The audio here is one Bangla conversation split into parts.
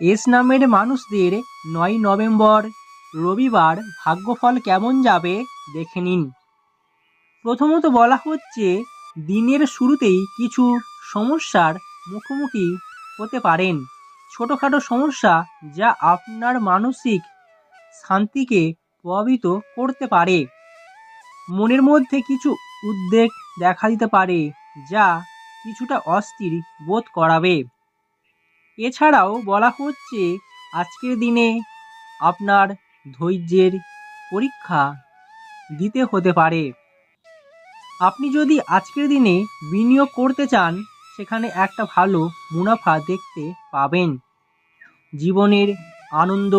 এস নামের মানুষদের নয় নভেম্বর, রবিবার ভাগ্যফল কেমন যাবে দেখে নিন। প্রথমত বলা হচ্ছে, দিনের শুরুতেই কিছু সমস্যার মুখোমুখি হতে পারেন। ছোটোখাটো সমস্যা যা আপনার মানসিক শান্তিকে প্রভাবিত করতে পারে। মনের মধ্যে কিছু উদ্বেগ দেখা দিতে পারে, যা কিছুটা অস্থির বোধ করাবে। এছাড়াও বলা হচ্ছে আজকের দিনে আপনার ধৈর্যের পরীক্ষা দিতে হতে পারে। আপনি যদি আজকের দিনে বিনিয়োগ করতে চান, সেখানে একটা ভালো মুনাফা দেখতে পাবেন। জীবনের আনন্দ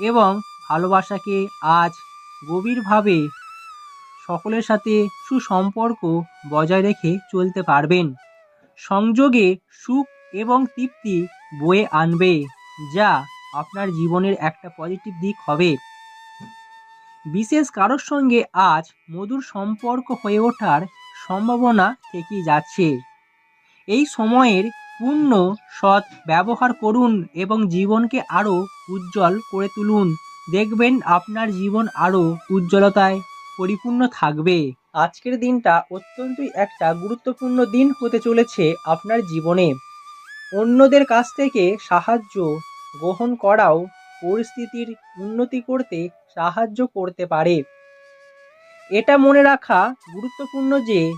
এবং ভালোবাসাকে আজ গভীরভাবে সকলের সাথে সুসম্পর্ক বজায় রেখে চলতে পারবেন। সংযোগে সুখ এবং তৃপ্তি বয়ে আনবে, যা আপনার জীবনের একটা পজিটিভ দিক হবে। বিশেষ কারোর সঙ্গে আজ মধুর সম্পর্ক হয়ে ওঠার সম্ভাবনা থেকেই যাচ্ছে। এই সময়ের পূর্ণ সৎ ব্যবহার করুন এবং জীবনকে আরও উজ্জ্বল করে তুলুন। দেখবেন আপনার জীবন আরও উজ্জ্বলতায় পরিপূর্ণ থাকবে। আজকের দিনটা অত্যন্তই একটা গুরুত্বপূর্ণ দিন হতে চলেছে আপনার জীবনে। অন্যদের কাছ থেকে সাহায্য গ্রহণ করাও পরিস্থিতির উন্নতি করতে সাহায্য করতে পারে। এটা মনে রাখা গুরুত্বপূর্ণ যে,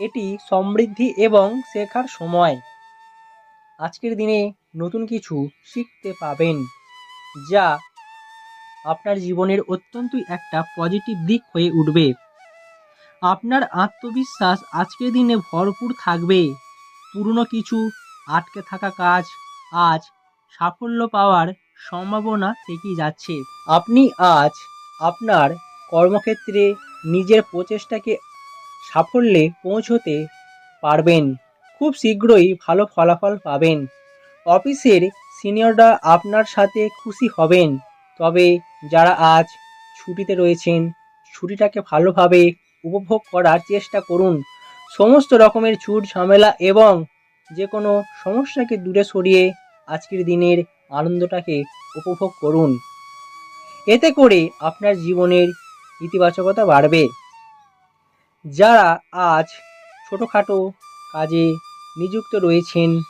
এটি সমৃদ্ধি এবং শেখার সময়। আজকের দিনে নতুন কিছু শিখতে পাবেন, যা আপনার জীবনের অত্যন্ত একটা পজিটিভ দিক হয়ে উঠবে। আপনার আত্মবিশ্বাস আজকের দিনে ভরপুর থাকবে। পুরনো কিছু আটকে থাকা কাজ আজ সাফল্য পাওয়ার সম্ভাবনা থেকেই যাচ্ছে। আপনি আজ আপনার কর্মক্ষেত্রে নিজের প্রচেষ্টাকে সাফল্যে পৌঁছতে পারবেন। খুব শীঘ্রই ভালো ফলাফল পাবেন। অফিসের সিনিয়ররা আপনার সাথে খুশি হবেন। তবে যারা আজ ছুটিতে রয়েছেন, ছুটিটাকে ভালোভাবে উপভোগ করার চেষ্টা করুন। সমস্ত রকমের ছুট ঝামেলা এবং যে কোনো সমস্যাকে দূরে সরিয়ে আজকের দিনের আনন্দটাকে উপভোগ করুন। এতে করে আপনার জীবনের ইতিবাচকতা বাড়বে। যারা আজ ছোটোখাটো কাজে নিযুক্ত রয়েছেন,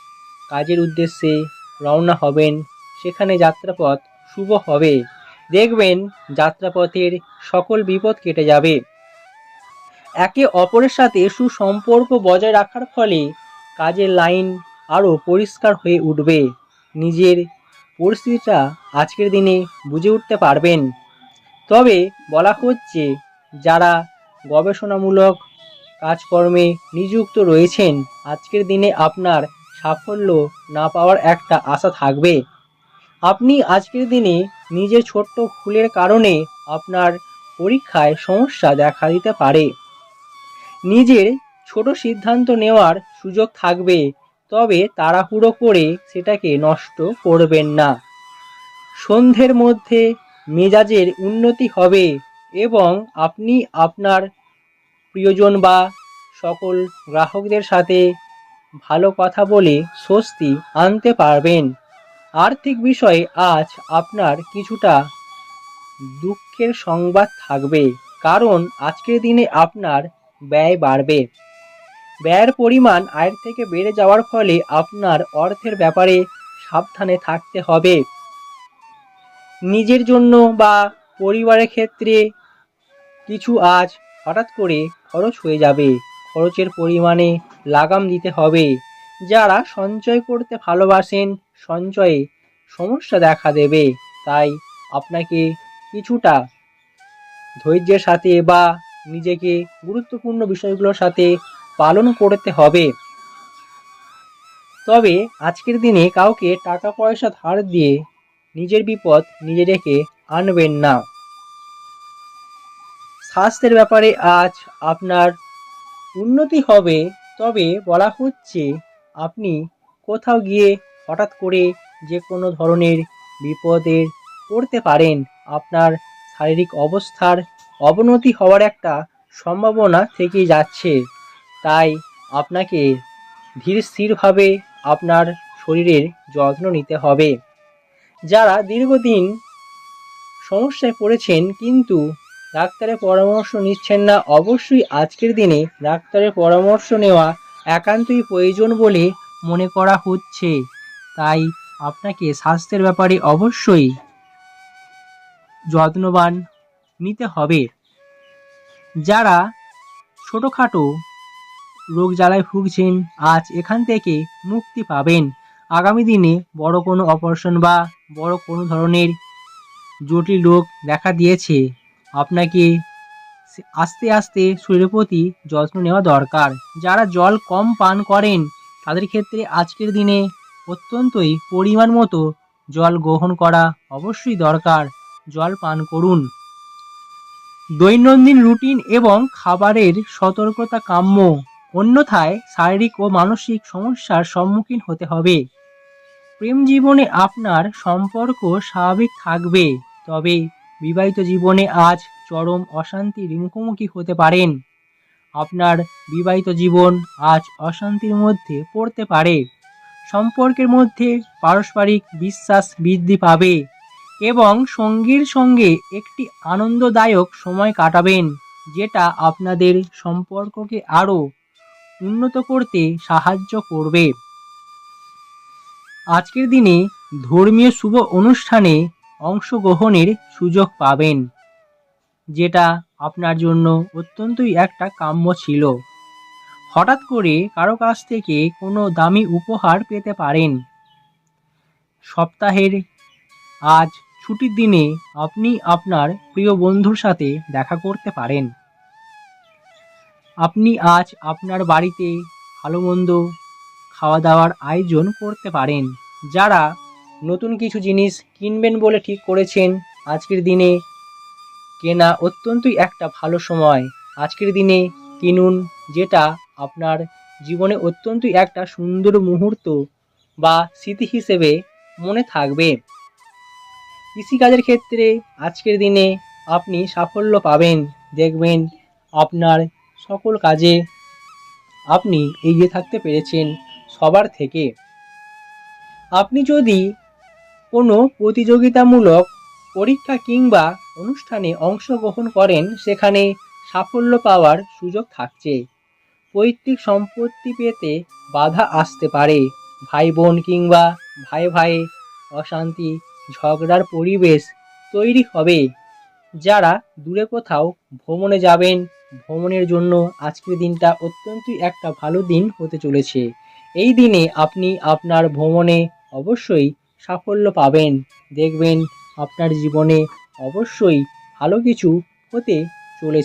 কাজের উদ্দেশ্যে রওনা হবেন, সেখানে যাত্রাপথ শুভ হবে। দেখবেন যাত্রাপথের সকল বিপদ কেটে যাবে। একে অপরের সাথে সুসম্পর্ক বজায় রাখার ফলে কাজের লাইন আরও পরিষ্কার হয়ে উঠবে। নিজের পরিস্থিতিটা আজকের দিনে বুঝে উঠতে পারবেন। তবে বলা হচ্ছে, যারা গবেষণামূলক কাজকর্মে নিযুক্ত রয়েছেন, আজকের দিনে আপনার সাফল্য না পাওয়ার একটা আশা থাকবে। আপনি আজকের দিনে নিজের ছোট্ট ভুলের কারণে আপনার পরীক্ষায় সমস্যা দেখা দিতে পারে। নিজের ছোট সিদ্ধান্ত নেওয়ার সুযোগ থাকবে, তবে তাড়াহুড়ো করে সেটাকে নষ্ট করবেন না। সন্ধ্যের মধ্যে মেজাজের উন্নতি হবে এবং আপনি আপনার প্রিয়জন বা সকল গ্রাহকদের সাথে ভালো কথা বলে স্বস্তি আনতে পারবেন। আর্থিক বিষয়ে আজ আপনার কিছুটা দুঃখের সংবাদ থাকবে, কারণ আজকের দিনে আপনার ব্যয় বাড়বে। ব্যয়ের পরিমাণ আয়ের থেকে বেড়ে যাওয়ার ফলে আপনার অর্থের ব্যাপারে সাবধানে থাকতে হবে। নিজের জন্য বা পরিবারের ক্ষেত্রে কিছু আজ হঠাৎ করে খরচ হয়ে যাবে। খরচের পরিমাণে লাগাম দিতে হবে। যারা সঞ্চয় করতে ভালোবাসেন, সঞ্চয়ে সমস্যা দেখা দেবে। তাই আপনাকে কিছুটা ধৈর্যের সাথে বা নিজেকে গুরুত্বপূর্ণ বিষয়গুলোর সাথে পালন করতে হবে। তবে আজকের দিনে কাউকে টাকা পয়সা ধার দিয়ে নিজের বিপদ নিজে রেখে আনবেন না। স্বাস্থ্যের ব্যাপারে আজ আপনার উন্নতি হবে, তবে বলা হচ্ছে আপনি কোথাও গিয়ে হঠাৎ করে যে কোনো ধরনের বিপদে পড়তে পারেন। আপনার শারীরিক অবস্থার অবনতি হওয়ার একটা সম্ভাবনা থেকেই যাচ্ছে। তাই আপনাকে ধীর স্থিরভাবে আপনার শরীরের যত্ন নিতে হবে। যারা দীর্ঘদিন সমস্যায় পড়েছেন কিন্তু ডাক্তারের পরামর্শ নিচ্ছেন না, অবশ্যই আজকের দিনে ডাক্তারের পরামর্শ নেওয়া একান্তই প্রয়োজন বলে মনে করা হচ্ছে। তাই আপনাকে স্বাস্থ্যের ব্যাপারে অবশ্যই যত্নবান নিতে হবে। যারা ছোটোখাটো রোগ জ্বালায় ভুগছেন, আজ এখান থেকে মুক্তি পাবেন। আগামী দিনে বড় কোনো অপারেশন বা বড় কোনো ধরনের জটিল রোগ দেখা দিয়েছে। আপনাকে আস্তে আস্তে শরীরের প্রতি যত্ন নেওয়া দরকার। যারা জল কম পান করেন, তাদের ক্ষেত্রে আজকের দিনে অত্যন্তই পরিমাণ মতো জল গ্রহণ করা অবশ্যই দরকার। জল পান করুন। দৈনন্দিন রুটিন এবং খাবারের সতর্কতা কাম্য। অন্যথায় শারীরিক ও মানসিক সমস্যার সম্মুখীন হতে হবে। প্রেম জীবনে আপনার সম্পর্ক স্বাভাবিক থাকবে, তবে বিবাহিত জীবনে আজ চরম অশান্তির মুখোমুখি হতে পারেন। আপনার বিবাহিত জীবন আজ অশান্তির মধ্যে পড়তে পারে। সম্পর্কের মধ্যে পারস্পরিক বিশ্বাস বৃদ্ধি পাবে এবং সঙ্গীর সঙ্গে একটি আনন্দদায়ক সময় কাটাবেন, যেটা আপনাদের সম্পর্ককে আরও উন্নত করতে সাহায্য করবে। আজকের দিনে ধর্মীয় শুভ অনুষ্ঠানে অংশগ্রহণের সুযোগ পাবেন, যেটা আপনার জন্য অত্যন্তই একটা কাম্য ছিল। হঠাৎ করে কারও কাছ থেকে কোনো দামি উপহার পেতে পারেন। সপ্তাহের আজ ছুটির দিনে আপনি আপনার প্রিয় বন্ধুর সাথে দেখা করতে পারেন। আপনি আজ আপনার বাড়িতে ভালো মন্দ খাওয়া দাওয়ার আয়োজন করতে পারেন। যারা নতুন কিছু জিনিস কিনবেন বলে ঠিক করেছেন, আজকের দিনে কেনা অত্যন্তই একটা ভালো সময়। আজকের দিনে কিনুন যেটা আপনার জীবনে অত্যন্তই একটা সুন্দর মুহূর্ত বা স্মৃতি হিসেবে মনে থাকবে। কৃষিকাজের ক্ষেত্রে আজকের দিনে আপনি সাফল্য পাবেন। দেখবেন আপনার সকল কাজে আপনি এগিয়ে থাকতে পেরেছেন সবার থেকে। আপনি যদি কোনো প্রতিযোগিতামূলক পরীক্ষা কিংবা অনুষ্ঠানে অংশগ্রহণ করেন, সেখানে সাফল্য পাওয়ার সুযোগ থাকছে। পৈতৃক সম্পত্তি পেতে বাধা আসতে পারে। ভাই বোন কিংবা ভাই ভাই অশান্তি, ঝগড়ার পরিবেশ তৈরি হবে। যারা দূরে কোথাও ভ্রমণে যাবেন, ভ্রমণের জন্য আজকের দিনটা অত্যন্তই একটা ভালো দিন হতে চলেছে। এই দিনে আপনি আপনার ভ্রমণে অবশ্যই সাফল্য পাবেন। দেখবেন আপনার জীবনে অবশ্যই ভালো কিছু হতে চলেছে।